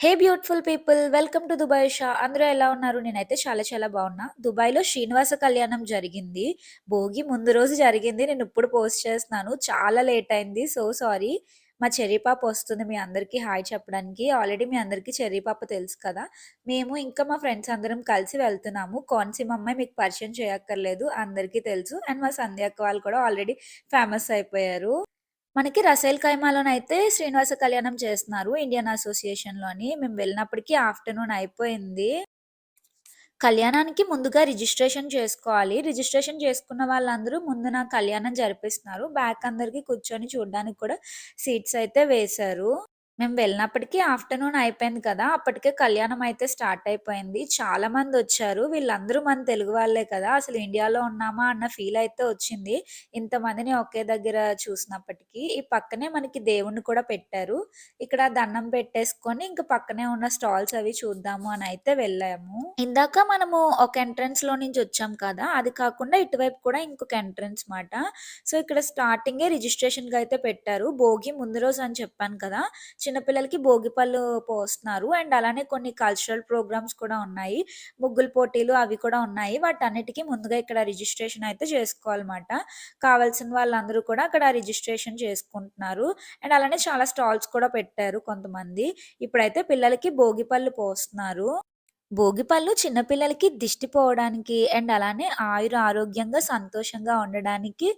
Hey beautiful people welcome to Dubai Shah అందరూ ఎలా ఉన్నారు? నేనైతే చాలా చాలా బాగున్నా. దుబాయ్లో శ్రీనివాస కళ్యాణం జరిగింది. భోగి ముందు రోజు జరిగింది. నేను ఇప్పుడు పోస్ట్ చేస్తున్నాను. చాలా లేట్ అయింది. సో సారీ మా చెర్రీ పాప వస్తుంది మీ అందరికీ హాయ్ చెప్పడానికి. ఆల్రెడీ మీ అందరికీ చెర్రీ పాప తెలుసు కదా. మేము ఇంకా మా ఫ్రెండ్స్ అందరం కలిసి వెళ్తున్నాము. కోనసీమ అమ్మాయి మీకు పరిచయం చేయక్కర్లేదు. అందరికీ తెలుసు. అండ్ మా సంధ్యాక్క వాళ్ళు కూడా ఆల్రెడీ ఫేమస్ అయిపోయారు. మనకి రసైల్ కైమాలోనైతే శ్రీనివాస కళ్యాణం చేస్తున్నారు ఇండియన్ అసోసియేషన్‌లోని. మేము వెళ్ళినప్పటికీ ఆఫ్టర్‌నూన్ అయిపోయింది. కళ్యాణానికి ముందుగా రిజిస్ట్రేషన్ చేసుకోవాలి. రిజిస్ట్రేషన్ చేసుకున్న వాళ్ళందరూ ముందు నా కళ్యాణం జరిపిస్తున్నారు. బ్యాక్ అందరికి కూర్చొని చూడడానికి కూడా సీట్స్ అయితే వేశారు. మేము వెళ్ళినప్పటికీ ఆఫ్టర్‌నూన్ అయిపోయింది కదా! అప్పటికే కళ్యాణం అయితే స్టార్ట్ అయిపోయింది. చాలా మందొచ్చారు. వీళ్ళందరూ మన తెలుగు వాళ్ళే కదా! అసలు ఇండియాలో ఉన్నామా అన్న ఫీల్ అయితే వచ్చింది. ఇంతమందిని ఒకే దగ్గర చూసినప్పటికీ. ఈ పక్కనే మనకి దేవుడిని కూడా పెట్టారు. ఇక్కడ దండం పెట్టేసుకొని ఇంక పక్కనే ఉన్న స్టాల్స్ అవి చూద్దాము అని అయితే వెళ్ళాము. ఇందాక మనము ఒక ఎంట్రన్స్‌లో నుంచి వచ్చాం కదా! అది కాకుండా ఇటువైపు కూడా ఇంకొక ఎంట్రన్స్ మాట. సో, ఇక్కడ స్టార్టింగే రిజిస్ట్రేషన్‌కి అయితే పెట్టారు. భోగి ముందు రోజు అని చెప్పాను కదా! చిన్నపిల్లలకి భోగిపళ్ళు పోస్తున్నారు. అండ్ అలానే కొన్ని కల్చరల్ ప్రోగ్రామ్స్ కూడా ఉన్నాయి. ముగ్గుల పోటీలు అవి కూడా ఉన్నాయి. వాటన్నిటికీ ముందుగా ఇక్కడ రిజిస్ట్రేషన్ అయితే చేసుకోవాలన్నమాట. కావాల్సిన వాళ్ళందరూ కూడా అక్కడ రిజిస్ట్రేషన్ చేసుకుంటున్నారు. అండ్ అలానే చాలా స్టాల్స్ కూడా పెట్టారు కొంతమంది. ఇప్పుడైతే పిల్లలకి భోగిపళ్ళు పోస్తున్నారు. భోగిపళ్ళు చిన్నపిల్లలకి దిష్టి పోవడానికి అండ్ అలానే ఆయుర ఆరోగ్యంగా, సంతోషంగా ఉండడానికి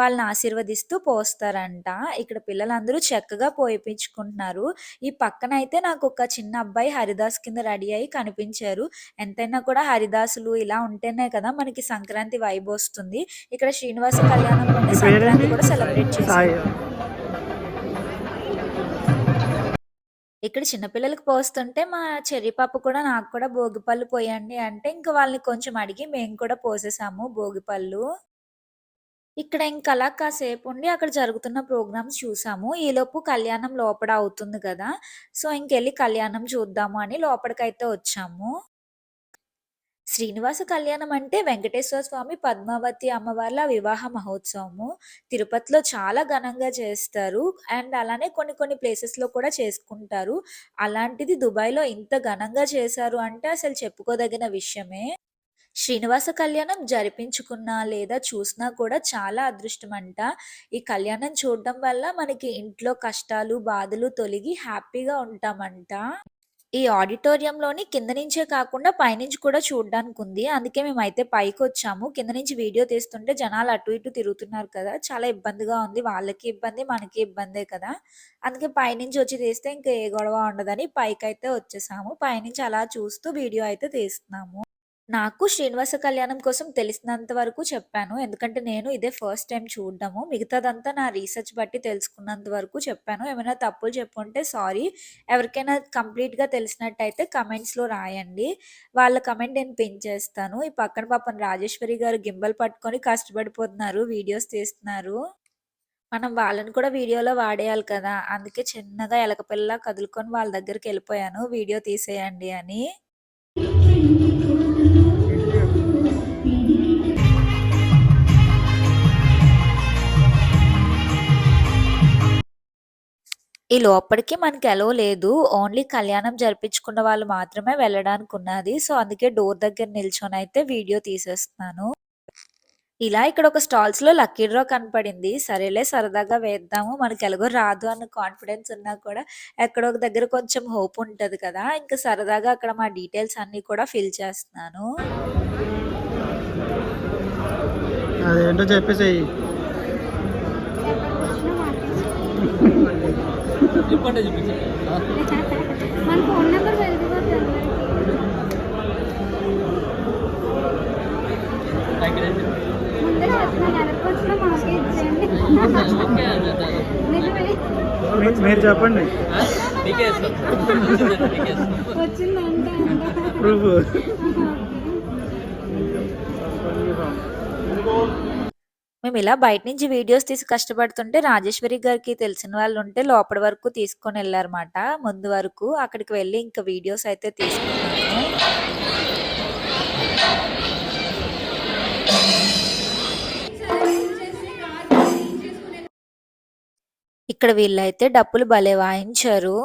వాళ్ళని ఆశీర్వదిస్తూ పోస్తారంట. ఇక్కడ పిల్లలందరూ చక్కగా పోయిపించుకుంటున్నారు. ఈ పక్కనైతే నాకొక చిన్న అబ్బాయి హరిదాస్ కింద రెడీ అయ్యి కనిపించారు. ఎంతైనా కూడా హరిదాసులు ఇలా ఉంటేనే కదా మనకి సంక్రాంతి వైబ్ వస్తుంది. ఇక్కడ శ్రీనివాస కళ్యాణంలోనే మీ సంక్రాంతి? కూడా సెలబ్రేట్ సాయి. ఇక్కడ చిన్నపిల్లలకు పోస్తుంటే మా చెర్రీ పాప కూడా నాకు కూడా భోగిపళ్ళు పోయండి అంటే ఇంక వాళ్ళని కొంచెం అడిగి మేము కూడా పోసేసాము భోగిపళ్ళు. ఇక్కడ ఇంకా అలా కాసేపుండి అక్కడ జరుగుతున్న ప్రోగ్రామ్స్ చూసాము. ఈలోపు కళ్యాణం లోపల అవుతుంది కదా సో, ఇంకెళ్ళి కళ్యాణం చూద్దాము అని లోపలికైతే వచ్చాము. శ్రీనివాస కళ్యాణం అంటే వెంకటేశ్వర స్వామి, పద్మావతి అమ్మవార్ల వివాహ మహోత్సవము. తిరుపతిలో చాలా ఘనంగా చేస్తారు. అండ్ అలానే కొన్ని కొన్ని ప్లేసెస్‌లో కూడా చేసుకుంటారు. అలాంటిది దుబాయ్‌లో ఇంత ఘనంగా చేశారు అంటే అసలు చెప్పుకోదగిన విషయమే. శ్రీనివాస కళ్యాణం జరిపించుకున్నా లేదా చూసినా కూడా చాలా అదృష్టం అంట ఈ కళ్యాణం చూడడం వల్ల మనకి ఇంట్లో కష్టాలు, బాధలు తొలగి హ్యాపీగా ఉంటామంట. ఈ ఆడిటోరియంలోని కింద నుంచే కాకుండా పైనుంచి కూడా చూడ్డానికుంది. అందుకే మేమైతే పైకొచ్చాము. కింద నుంచి వీడియో తీస్తుంటే జనాలు అటు ఇటు తిరుగుతున్నారు కదా! చాలా ఇబ్బందిగా ఉంది. వాళ్ళకి ఇబ్బంది, మనకి ఇబ్బందే కదా! అందుకే పైనుంచి వచ్చి తీస్తే ఇంకా ఏ గొడవ ఉండదని పైకి అయితే వచ్చేసాము. పైనుంచి అలా చూస్తూ వీడియో అయితే తీస్తున్నాము. నాకు శ్రీనివాస కళ్యాణం కోసం తెలిసినంత వరకు చెప్పాను. ఎందుకంటే నేను ఇదే ఫస్ట్ టైం చూడడము. మిగతాదంతా నా రీసెర్చ్ బట్టి తెలుసుకున్నంత వరకు చెప్పాను. ఏమైనా తప్పులు చెప్పుంటే సారీ. ఎవరికైనా కంప్లీట్‌గా తెలిసినట్టయితే కమెంట్స్‌లో రాయండి. వాళ్ళ కమెంట్ నేను పిన్ చేస్తాను. ఈ పక్కన పాపం రాజేశ్వరి గారు గింబల్ పట్టుకొని కష్టపడిపోతున్నారు. వీడియోస్ తీస్తున్నారు. మనం వాళ్ళని కూడా వీడియోలో వాడేయాలి కదా! అందుకే చిన్నగా ఎలకపిల్ల కదులుకొని వాళ్ళ దగ్గరికి వెళ్ళిపోయాను వీడియో తీసేయండి అని. ఈ లోపలికి మనకి ఎలో లేదు. ఓన్లీ కళ్యాణం జరిపించుకున్న వాళ్ళు మాత్రమే వెళ్ళడానికున్నది. సో, అందుకే డోర్ దగ్గర నిల్చొనైతే వీడియో తీసేస్తున్నాను. ఇలా ఇక్కడ ఒక స్టాల్స్‌లో లక్కీ డ్రా కనపడింది. సరేలే సరదాగా వేద్దాము. మనకెలాగో రాదు అన్న కాన్ఫిడెన్స్ ఉన్నా కూడా ఎక్కడో ఒక దగ్గర కొంచెం హోప్ ఉంటది కదా! ఇంక సరదాగా అక్కడ మా డీటెయిల్స్ అన్నీ కూడా ఫిల్ చేస్తున్నాను. అదేంటో చెప్పేసేయి. చెప్పండి చూపించండి మన ఫోన్ నెంబర్ మీరు చెప్పండి. ప్రూఫ్ మేము ఇలా బయట నుంచి వీడియోస్ తీసి కష్టపడుతుంటే రాజేశ్వరి గారికి తెలిసిన వాళ్ళు ఉంటే లోపల వరకు తీసుకొని వెళ్ళారన్నమాట. ముందు వరకు అక్కడికి వెళ్ళి ఇంకా వీడియోస్ అయితే తీసుకున్నాను. ఇక్కడ వీళ్ళైతే డప్పులు భలే వాయించారు.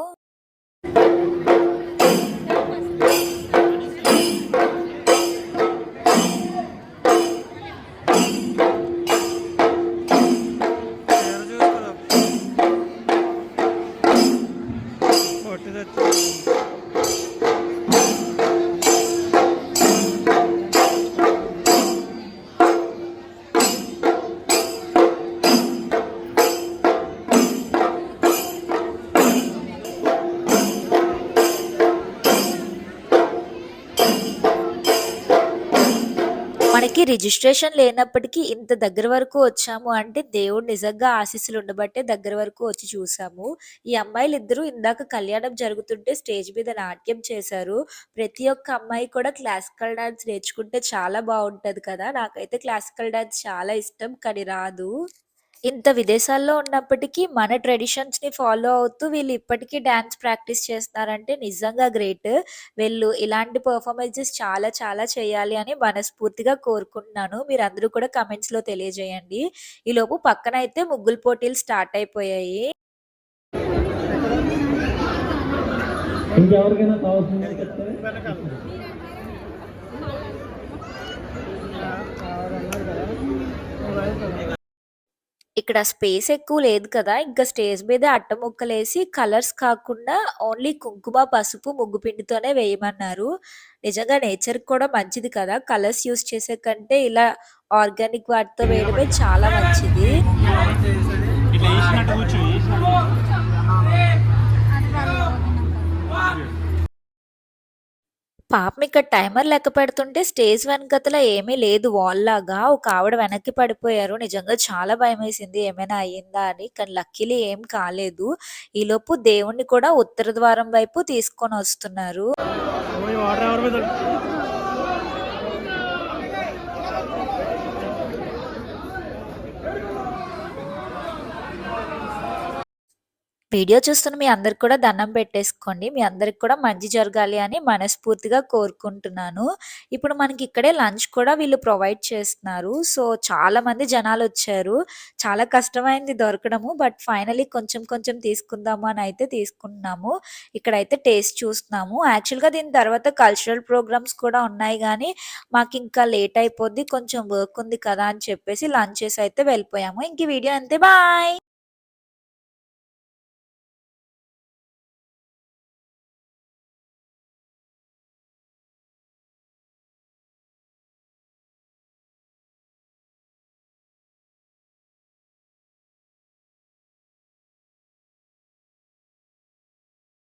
చెప్పేసి మనకి రిజిస్ట్రేషన్ లేనప్పటికీ ఇంత దగ్గర వరకు వచ్చాము అంటే దేవుడు నిజంగా ఆశీస్సులు ఉండబట్టే దగ్గర వరకు వచ్చి చూసాము. ఈ అమ్మాయిలు ఇద్దరు ఇందాక కళ్యాణం జరుగుతుంటే స్టేజ్ మీద నాట్యం చేశారు. ప్రతి ఒక్క అమ్మాయి కూడా క్లాసికల్ డాన్స్ నేర్చుకుంటే చాలా బాగుంటది కదా! నాకైతే క్లాసికల్ డాన్స్ చాలా ఇష్టం. కానీ రాదు. ఇంత విదేశాల్లో ఉన్నప్పటికీ మన ట్రెడిషన్స్‌ని ఫాలో అవుతూ వీళ్ళు ఇప్పటికీ డాన్స్ ప్రాక్టీస్ చేస్తున్నారంటే నిజంగా గ్రేట్. వీళ్ళు ఇలాంటి పెర్ఫార్మన్సెస్ చాలా చాలా చేయాలి అని మనస్ఫూర్తిగా కోరుకుంటున్నాను. మీరందరూ కూడా కామెంట్స్‌లో తెలియజేయండి. ఈలోపు పక్కనైతే ముగ్గుల పోటీలు స్టార్ట్ అయిపోయాయి. ఇంకెవరికైనా కావాల్సింది చెప్తే ఇక్కడ స్పేస్ ఎక్కువ లేదు కదా! ఇంకా స్టేజ్ మీద అట్ట ముక్కలేసి కలర్స్ కాకుండా ఓన్లీ కుంకుమ, పసుపు, ముగ్గు పిండితోనే వేయమన్నారు. నిజంగా నేచర్‌కి కూడా మంచిది కదా! కలర్స్ యూస్ చేసే కంటే ఇలా ఆర్గానిక్ వాటితో వేయడమే చాలా మంచిది. పాపం ఇక్కడ టైమర్ లెక్క పెడుతుంటే స్టేజ్ వెనకతల ఏమీ లేదు వాల్‌లాగా. ఒక ఆవిడ వెనక్కి పడిపోయారు. నిజంగా చాలా భయం వేసింది ఏమైనా అయ్యిందా అని. కానీ లక్కీలీ ఏం కాలేదు. ఈలోపు దేవుణ్ణి కూడా ఉత్తర ద్వారం వైపు తీసుకొని వస్తున్నారు వీడియో చూస్తున్న మీ అందరికి కూడా దండం పెట్టేసుకోండి. మీ అందరికి కూడా మంచి జరగాలి అని మనస్ఫూర్తిగా కోరుకుంటున్నాను. ఇప్పుడు మనకి ఇక్కడే లంచ్ కూడా వీళ్ళు ప్రొవైడ్ చేస్తున్నారు. సో, చాలా మంది జనాలొచ్చారు. చాలా కష్టమైంది దొరకడము. బట్ ఫైనలీ కొంచెం కొంచెం తీసుకుందాము అని అయితే తీసుకుంటున్నాము. ఇక్కడైతే టేస్ట్ చూస్తున్నాము. యాక్చువల్‌గా దీని తర్వాత కల్చరల్ ప్రోగ్రామ్స్ కూడా ఉన్నాయి కానీ మాకు ఇంకా లేట్ అయిపోద్ది. కొంచెం వర్క్ ఉంది కదా! అని చెప్పేసి లంచ్ చేసి అయితే వెళ్ళిపోయాము. ఇంక వీడియో అంతే బాయ్.